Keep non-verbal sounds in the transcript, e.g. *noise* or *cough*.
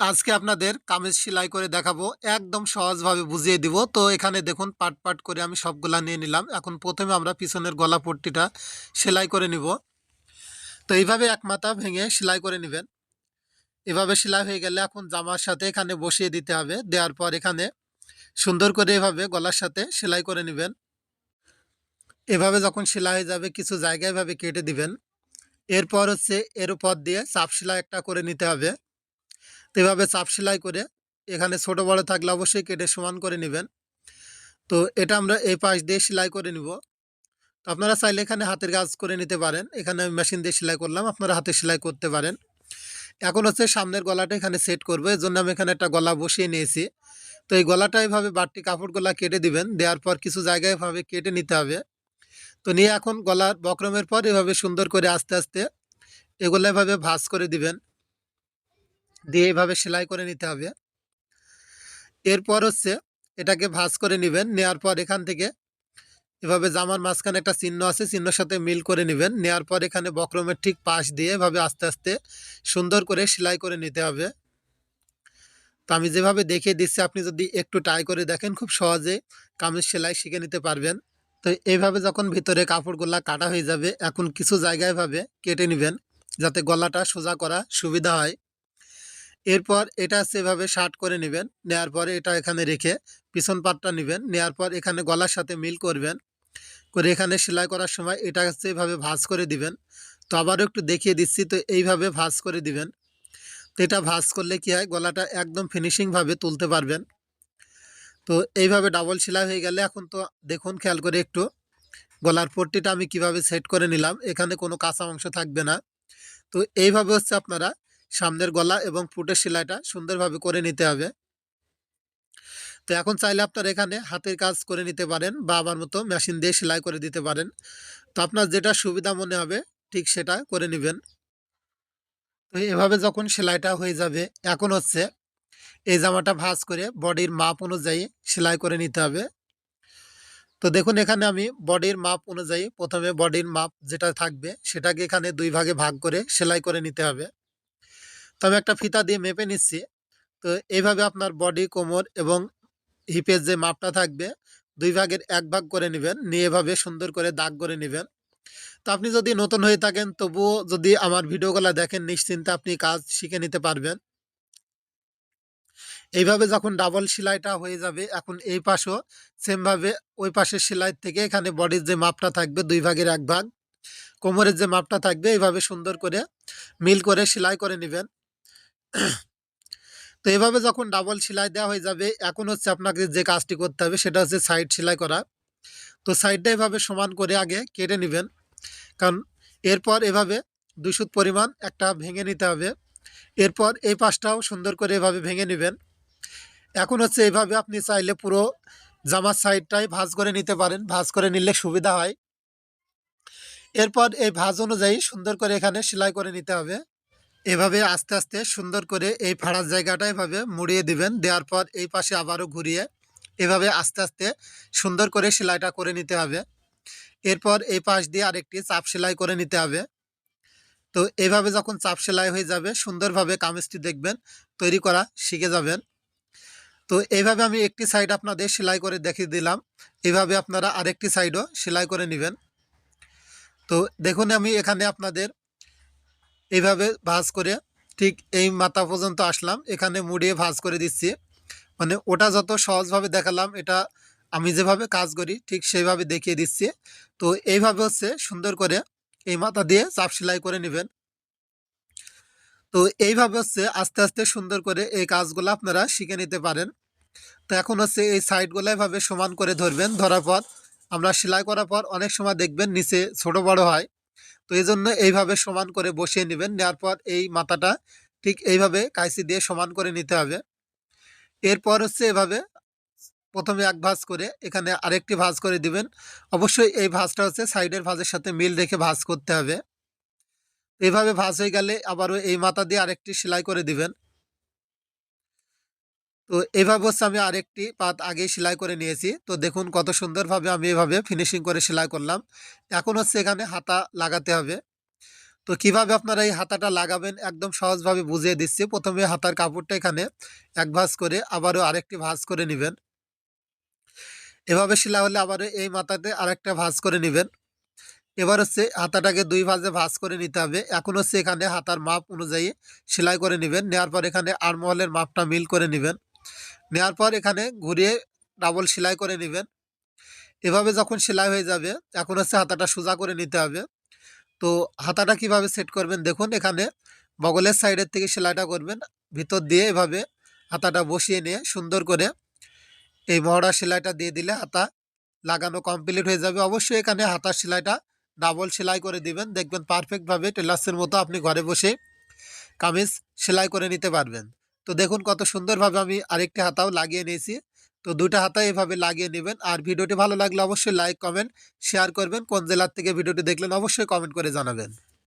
আজকে আপনাদের কামিজ সেলাই করে দেখাবো। একদম সহজভাবে বুঝিয়ে দিব। তো এখানে দেখুন, পাট পাট করে আমি সবগুলা নিয়ে নিলাম। এখন প্রথমে আমরা পিছনের গলা পট্টিটা সেলাই করে নিব। তো এইভাবে এক মাথা ভেঙে সেলাই করে নেবেন। এভাবে সেলাই হয়ে গেলে এখন জামার সাথে এখানে বসিয়ে দিতে হবে। দেওয়ার পর এখানে সুন্দর করে এভাবে গলার সাথে সেলাই করে নেবেন। এভাবে যখন সেলাই হয়ে যাবে, কিছু জায়গায় এভাবে কেটে দিবেন। এরপর হচ্ছে এর উপর দিয়ে চাপ সেলাই একটা করে নিতে হবে। এভাবে চাপ সেলাই করে এখানে ছোট বড় থাকলে অবশ্যই কেটে সমান করে নেবেন। তো এটা আমরা এই পাশ দিয়ে সেলাই করে নিব। তো আপনারা চাইলে এখানে হাতের কাজ করে নিতে পারেন। এখানে আমি মেশিন দিয়ে সেলাই করলাম, আপনারা হাতে সেলাই করতে পারেন। এখন হচ্ছে সামনের গলাটা এখানে সেট করব এর জন্য আমি এখানে একটা গলা বসিয়ে নিয়েছি। তো এই গলাটা এভাবে বাড়তি কাপড় গলা কেটে দিবেন, দেওয়ার পর কিছু জায়গায় এভাবে কেটে নিতে হবে। তো নিয়ে এখন গলার বক্রমের পর এভাবে সুন্দর করে আস্তে আস্তে এগুলো এভাবে ভাঁজ করে দিবেন। দিয়ে এভাবে সেলাই করে নিতে হবে। এরপর হচ্ছে এটাকে ভাঁজ করে নেবেন। নেওয়ার পর এখান থেকে এভাবে জামার মাঝখানে একটা চিহ্ন আছে, চিহ্নর সাথে মিল করে নেবেন। নেওয়ার পর এখানে বক্রমের ঠিক পাশ দিয়ে এভাবে আস্তে আস্তে সুন্দর করে সেলাই করে নিতে হবে। তো আমি যেভাবে দেখিয়ে দিচ্ছি, আপনি যদি একটু ট্রাই করে দেখেন, খুব সহজে কামিজ সেলাই শিখে নিতে পারবেন। তো এইভাবে যখন ভিতরে কাপড়গুলা কাটা হয়ে যাবে, এখন কিছু জায়গায় ভাবে কেটে নেবেন, যাতে গলাটা সোজা করা সুবিধা হয়। এরপর এটা সেভাবে শার্ট করে নেবেন, নেয়ার পরে এটা এখানে রেখে পিছন পাটটা নেবেন, নেয়ার পর এখানে গলার সাথে মিল করবেন। করে এখানে সেলাই করার সময় এটা এভাবে ভাঁজ করে দিবেন। তো আবারও একটু দেখিয়ে দিচ্ছি, তো এইভাবে ভাঁজ করে দিবেন। তো এটা ভাঁজ করলে কি হয়, গলাটা একদম ফিনিশিংভাবে তুলতে পারবেন। তো এইভাবে ডাবল সেলাই হয়ে গেলে এখন তো দেখুন, খেয়াল করে একটু, গলার পট্টিটা আমি কীভাবে সেট করে নিলাম, এখানে কোনো কাঁচা অংশ থাকবে না। তো এইভাবে হচ্ছে আপনারা সামনের গলা এবং ফুটের সেলাইটা সুন্দরভাবে করে নিতে হবে। তো এখন চাইলে আপনার এখানে হাতের কাজ করে নিতে পারেন বা আমার মতো মেশিন দিয়ে সেলাই করে দিতে পারেন। তো আপনার যেটা সুবিধা মনে হবে ঠিক সেটা করে নেবেন। তো এভাবে যখন সেলাইটা হয়ে যাবে, এখন হচ্ছে এই জামাটা ভাঁজ করে বডির মাপ অনুযায়ী সেলাই করে নিতে হবে। তো দেখুন এখানে আমি বডির মাপ অনুযায়ী প্রথমে বডির মাপ যেটা থাকবে সেটাকে এখানে দুই ভাগে ভাগ করে সেলাই করে নিতে হবে। তো আমি একটা ফিতা দিয়ে মেপে নিচ্ছি। তো এইভাবে আপনার বডি কোমর এবং হিপের যে মাপটা থাকবে, দুই ভাগের এক ভাগ করে নেবেন। নিয়ে এভাবে সুন্দর করে দাগ করে নেবেন। তো আপনি যদি নতুন হয়ে থাকেন, তবুও যদি আমার ভিডিওগুলো দেখেন, নিশ্চিন্তে আপনি কাজ শিখে নিতে পারবেন। এইভাবে যখন ডাবল সেলাইটা হয়ে যাবে, এখন এই পাশও সেমভাবে ওই পাশের সেলাই থেকে এখানে বডির যে মাপটা থাকবে, দুই ভাগের এক ভাগ, কোমরের যে মাপটা থাকবে, এইভাবে সুন্দর করে মিল করে সেলাই করে নেবেন। *clears throat* তো এভাবে যখন ডাবল সেলাই দেওয়া হয়ে যাবে, এখন হচ্ছে আপনাকে যে কাজটি করতে হবে সেটা হচ্ছে সাইড সেলাই করা। তো সাইডটা এভাবে সমান করে আগে কেটে নেবেন। কারণ এরপর এভাবে দুই সুত পরিমাণ একটা ভেঙে নিতে হবে। এরপর এই পাশটাও সুন্দর করে এভাবে ভেঙে নেবেন। এখন হচ্ছে এভাবে আপনি চাইলে পুরো জামার সাইডটাই ভাঁজ করে নিতে পারেন। ভাঁজ করে নিলে সুবিধা হয়। এরপর এই ভাঁজ অনুযায়ী সুন্দর করে এখানে সেলাই করে নিতে হবে। এভাবে আস্তে আস্তে সুন্দর করে এই ফাড়ার জায়গাটা এভাবে মুড়িয়ে দিবেন। দেওয়ার পর এই পাশে আবারও ঘুরিয়ে এভাবে আস্তে আস্তে সুন্দর করে সেলাইটা করে নিতে হবে। এরপর এই পাশ দিয়ে আরেকটি চাপ সেলাই করে নিতে হবে। তো এভাবে যখন চাপ সেলাই হয়ে যাবে, সুন্দরভাবে কামিজটি দেখবেন, তৈরি করা শিখে যাবেন। তো এইভাবে আমি একটি সাইড আপনাদের সেলাই করে দেখিয়ে দিলাম। এভাবে আপনারা আরেকটি সাইডও সেলাই করে নেবেন। তো দেখুন আমি এখানে আপনাদের এইভাবে ভাঁজ করে ঠিক এই মাথা পর্যন্ত আসলাম। এখানে মুড়িয়ে ভাঁজ করে দিচ্ছি। মানে ওটা যত সহজভাবে দেখালাম, এটা আমি যেভাবে কাজ করি, ঠিক সেইভাবে দেখিয়ে দিচ্ছি। তো এইভাবে হচ্ছে সুন্দর করে এই মাথা দিয়ে চাপ সেলাই করে নেবেন। তো এইভাবে হচ্ছে আস্তে আস্তে সুন্দর করে এই কাজগুলো আপনারা শিখে নিতে পারেন। তো এখন হচ্ছে এই সাইডগুলো এভাবে সমান করে ধরবেন। ধরার পর আমরা সেলাই করার পর অনেক সময় দেখবেন নিচে ছোট বড় হয়। তো এই জন্য এইভাবে সমান করে বসিয়ে নেবেন। নেওয়ার পর এই মাথাটা ঠিক এইভাবে কাইসি দিয়ে সমান করে নিতে হবে। এরপর হচ্ছে এভাবে প্রথমে এক ভাঁজ করে এখানে আরেকটি ভাঁজ করে দিবেন। অবশ্যই এই ভাঁজটা হচ্ছে সাইডের ভাঁজের সাথে মিল রেখে ভাঁজ করতে হবে। এভাবে ভাঁজ হয়ে গেলে আবারও এই মাথা দিয়ে আরেকটি সেলাই করে দিবেন। তো এভাবে হচ্ছে আমি আরেকটি পাত আগেই সেলাই করে নিয়েছি। তো দেখুন কত সুন্দরভাবে আমি এভাবে ফিনিশিং করে সেলাই করলাম। এখন হচ্ছে এখানে হাতা লাগাতে হবে। তো কীভাবে আপনারা এই হাতাটা লাগাবেন একদম সহজভাবে বুঝিয়ে দিচ্ছি। প্রথমে হাতার কাপড়টা এখানে এক ভাঁজ করে আবারও আরেকটি ভাঁজ করে নেবেন। এভাবে সেলাই হলে আবারও এই মাথাতে আরেকটা ভাঁজ করে নেবেন। এবার হচ্ছে হাতাটাকে দুই ভাঁজে ভাঁজ করে নিতে হবে। এখন হচ্ছে এখানে হাতার মাপ অনুযায়ী সেলাই করে নেবেন। নেওয়ার পর এখানে আড়মহলের মাপটা মিল করে নেবেন। নেওয়ার পর এখানে ঘুরিয়ে ডাবল সেলাই করে নেবেন। এভাবে যখন সেলাই হয়ে যাবে, এখন হচ্ছে হাতাটা সোজা করে নিতে হবে। তো হাতাটা কীভাবে সেট করবেন দেখুন, এখানে বগলের সাইডের থেকে সেলাইটা করবেন। ভিতর দিয়ে এভাবে হাতাটা বসিয়ে নিয়ে সুন্দর করে এই মহড়া সেলাইটা দিয়ে দিলে হাতা লাগানো কমপ্লিট হয়ে যাবে। অবশ্যই এখানে হাতার সেলাইটা ডাবল সেলাই করে দিবেন। দেখবেন পারফেক্টভাবে টেলার্সের মতো আপনি ঘরে বসে কামিজ সেলাই করে নিতে পারবেন। তো দেখুন কত সুন্দরভাবে আমি আরেকটি হাতাও লাগিয়ে নিয়েছি। তো দুটা হাতা এভাবে লাগিয়ে নেবেন। আর ভিডিওটি ভালো লাগলে অবশ্যই লাইক কমেন্ট শেয়ার করবেন। কোন জেলার থেকে ভিডিওটি দেখলেন অবশ্যই কমেন্ট করে জানাবেন।